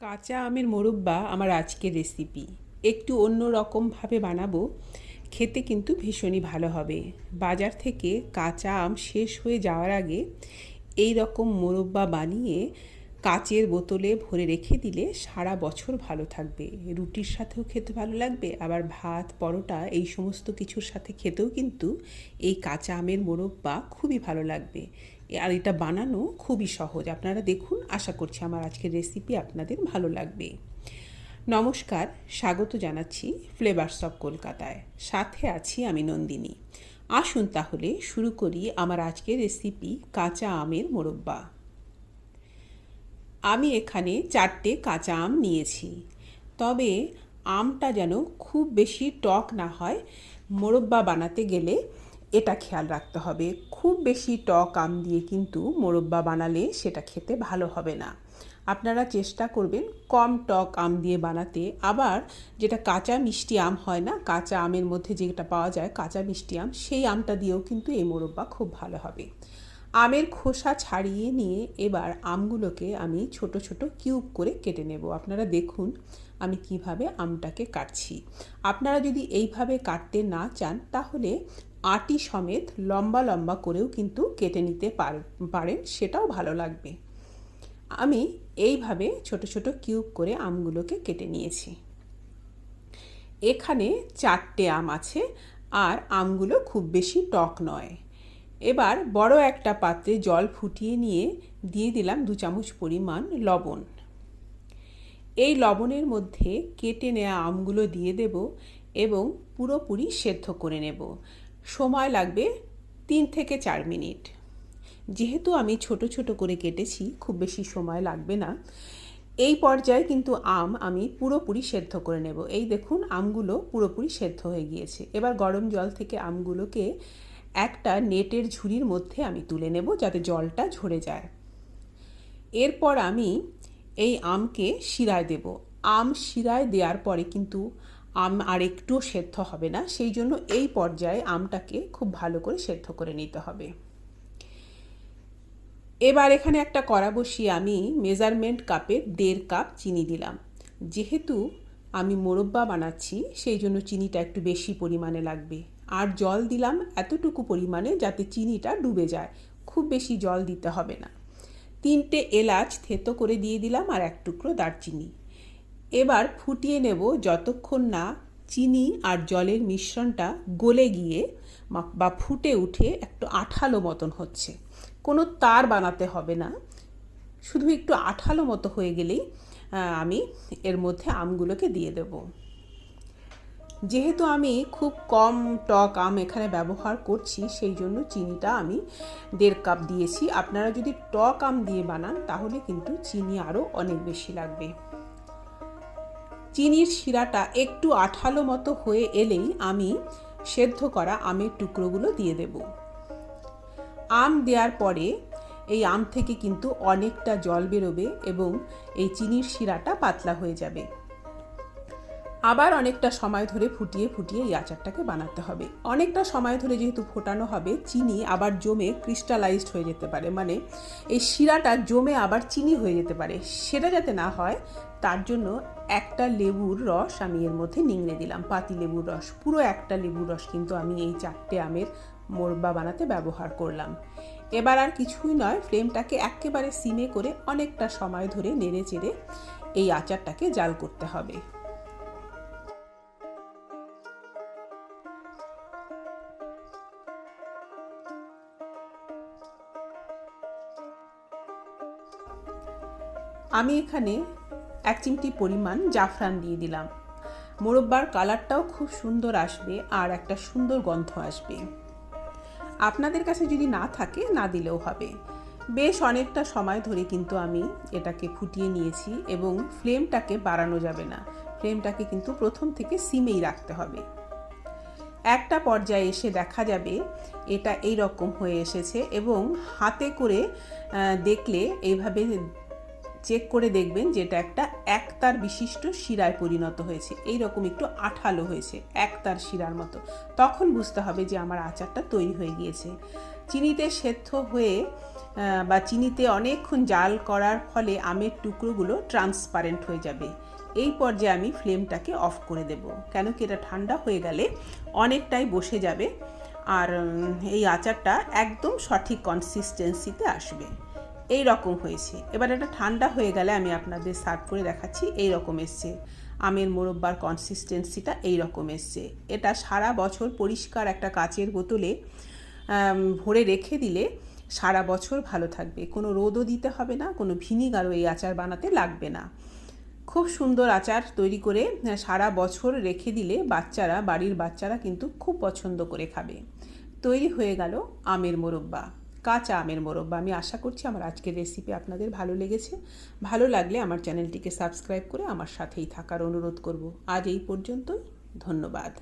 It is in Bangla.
কাঁচা আমের মোরব্বা আমার আজকের রেসিপি একটু অন্য রকমভাবে বানাবো, খেতে কিন্তু ভীষণই ভালো হবে। বাজার থেকে কাঁচা আম শেষ হয়ে যাওয়ার আগে এই রকম মোরব্বা বানিয়ে কাচের বোতলে ভরে রেখে দিলে সারা বছর ভালো থাকবে। রুটির সাথেও খেতে ভালো লাগবে, আবার ভাত, পরোটা এই সমস্ত কিছুর সাথে খেতেও কিন্তু এই কাঁচা আমের মোরব্বা খুবই ভালো লাগবে। আর এটা বানানো খুবই সহজ। আপনারা দেখুন, আশা করছি আমার আজকের রেসিপি আপনাদের ভালো লাগবে। নমস্কার, স্বাগত জানাচ্ছি ফ্লেভার্স অফ কলকাতায়। সাথে আছি আমি নন্দিনী। আসুন তাহলে শুরু করি আমার আজকের রেসিপি কাঁচা আমের মোরব্বা। আমি এখানে চারটে কাঁচা আম নিয়েছি। তবে আমটা যেন খুব বেশি টক না হয়, মোরব্বা বানাতে গেলে এটা খেয়াল রাখতে হবে। খুব বেশি টক আম দিয়ে কিন্তু মোরব্বা বানালে সেটা খেতে ভালো হবে না। আপনারা চেষ্টা করবেন কম টক আম দিয়ে বানাতে। আবার যেটা কাঁচা মিষ্টি আম হয় না, কাঁচা আমের মধ্যে যেটা পাওয়া যায় কাঁচা মিষ্টি আম, সেই আমটা দিয়েও কিন্তু এই মোরব্বা খুব ভালো হবে। আমের খোসা ছাড়িয়ে নিয়ে এবার আমগুলোকে আমি ছোট ছোট কিউব করে কেটে নেব। আপনারা দেখুন আমি কীভাবে আমটাকে কাটছি। আপনারা যদি এইভাবে কাটতে না চান, তাহলে আটি সমেত লম্বা লম্বা করেও কিন্তু কেটে নিতে পারেন, সেটাও ভালো লাগবে। আমি এইভাবে ছোট ছোট কিউব করে আমগুলোকে কেটে নিয়েছি। এখানে চারটে আম আছে, আর আমগুলো খুব বেশি টক নয়। এবার বড় একটা পাত্রে জল ফুটিয়ে নিয়ে দিয়ে দিলাম দু চামচ পরিমাণ লবণ। এই লবণের মধ্যে কেটে নেওয়া আমগুলো দিয়ে দেব এবং পুরোপুরি সেদ্ধ করে নেব। সময় লাগবে তিন থেকে চার মিনিট। যেহেতু আমি ছোট ছোট করে কেটেছি, খুব বেশি সময় লাগবে না। এই পর্যায়ে কিন্তু আম আমি পুরোপুরি সেদ্ধ করে নেব। এই দেখুন, আমগুলো পুরোপুরি সেদ্ধ হয়ে গিয়েছে। এবার গরম জল থেকে আমগুলোকে একটা নেটের ঝুড়ির মধ্যে আমি তুলে নেব যাতে জলটা ঝরে যায়। এরপর আমি এই আমকে শিরায় দেব। আম শিরায় দেওয়ার পরে কিন্তু আম আর একটুও সেদ্ধ হবে না। সেই জন্য এই পর্যায়ে আমটাকে খুব ভালো করে সেদ্ধ করে নিতে হবে। এবার এখানে একটা কড়া বসিয়ে আমি মেজারমেন্ট কাপে দেড় কাপ চিনি দিলাম। যেহেতু আমি মোরব্বা বানাচ্ছি, সেই জন্য চিনিটা একটু বেশি পরিমাণে লাগবে। আর জল দিলাম এতটুকু পরিমাণে যাতে চিনিটা ডুবে যায়। খুব বেশি জল দিতে হবে না। তিনটে এলাচ থেতো করে দিয়ে দিলাম আর এক টুকরো দারচিনি। এবার ফুটিয়ে নেব যতক্ষণ না চিনি আর জলের মিশ্রণটা গলে গিয়ে বা ফুটে উঠে একটু আঠালো মতন হচ্ছে। কোনো তার বানাতে হবে না। শুধু একটু আঠালো মতো হয়ে গেলেই আমি এর মধ্যে আমগুলোকে দিয়ে দেব। যেহেতু আমি খুব কম টক আম এখানে ব্যবহার করছি, সেই জন্য চিনিটা আমি দেড় কাপ দিয়েছি। আপনারা যদি টক আম দিয়ে বানান, তাহলে কিন্তু চিনি আরও অনেক বেশি লাগবে। চিনির শিরাটা একটু আঠালো মতো হয়ে এলেই আমি সেদ্ধ করা আমের টুকরোগুলো দিয়ে দেব। আম দেওয়ার পরে এই আম থেকে কিন্তু অনেকটা জল বেরোবে এবং এই চিনির শিরাটা পাতলা হয়ে যাবে। আবার অনেকটা সময় ধরে ফুটিয়ে ফুটিয়ে এই আচারটাকে বানাতে হবে। অনেকটা সময় ধরে যেহেতু ফোটানো হবে, চিনি আবার জমে ক্রিস্টালাইজড হয়ে যেতে পারে। মানে এই শিরাটা জমে আবার চিনি হয়ে যেতে পারে। সেটা যাতে না হয়, তার জন্য একটা লেবুর রস আমি এর মধ্যে নিংড়ে দিলাম। পাতি লেবুর রস, পুরো একটা লেবুর রস কিন্তু আমি এই চারটে আমের মোরব্বা বানাতে ব্যবহার করলাম। এবার আর কিছুই নয়, ফ্লেমটাকে একেবারে সিমে করে অনেকটা সময় ধরে নেড়ে চেড়ে এই আচারটাকে জাল করতে হবে। আমি এখানে এক চিমটি পরিমাণ জাফরান দিয়ে দিলাম। মোরব্বার কালারটাও খুব সুন্দর আসবে আর একটা সুন্দর গন্ধ আসবে। আপনাদের কাছে যদি না থাকে, না দিলেও হবে। বেশ অনেকটা সময় ধরে কিন্তু আমি এটাকে ফুটিয়ে নিয়েছি এবং ফ্লেমটাকে বাড়ানো যাবে না। ফ্লেমটাকে কিন্তু প্রথম থেকে সিমেই রাখতে হবে। একটা পর্যায়ে এসে দেখা যাবে এটা এই রকম হয়ে এসেছে এবং হাতে করে দেখলে এইভাবে চেক করে দেখবেন যেটা একটা একতার বিশিষ্ট শিরায় পরিণত হয়েছে। এই রকম একটু আঠালো হয়েছে, একতার শিরার মতো। তখন বুঝতে হবে যে আমার আচারটা তৈরি হয়ে গিয়েছে। চিনিতে সেদ্ধ হয়ে বা চিনিতে অনেকক্ষণ জাল করার ফলে আমের টুকরোগুলো ট্রান্সপারেন্ট হয়ে যাবে। এই পর্যায়ে আমি ফ্লেমটাকে অফ করে দেব। কেন কি এটা ঠান্ডা হয়ে গেলে অনেকটাই বসে যাবে। আর এই আচারটা একদম সঠিক কনসিস্টেন্সিতে আসবে। এই রকম হয়েছে। এবার এটা ঠান্ডা হয়ে গেলে আমি আপনাদের সার্ভ করে দেখাচ্ছি এই রকম এসছে। আমের মোরব্বার কনসিস্টেন্সিটা এই রকম এসছে। এটা সারা বছর পরিষ্কার একটা কাচের বোতলে ভরে রেখে দিলে সারা বছর ভালো থাকবে। কোনো রোদও দিতে হবে না, কোনো ভিনিগারও এই আচার বানাতে লাগবে না। খুব সুন্দর আচার তৈরি করে সারা বছর রেখে দিলে বাচ্চারা, বাড়ির বাচ্চারা কিন্তু খুব পছন্দ করে খাবে। তৈরি হয়ে গেল আমের মোরব্বা। কাঁচা আমের মোরব্বা আমি আশা করছি আমার আজকের রেসিপি আপনাদের ভালো লেগেছে। ভালো লাগলে আমার চ্যানেলটিকে সাবস্ক্রাইব করে আমার সাথেই থাকার অনুরোধ করব। আজ এই পর্যন্তই। ধন্যবাদ।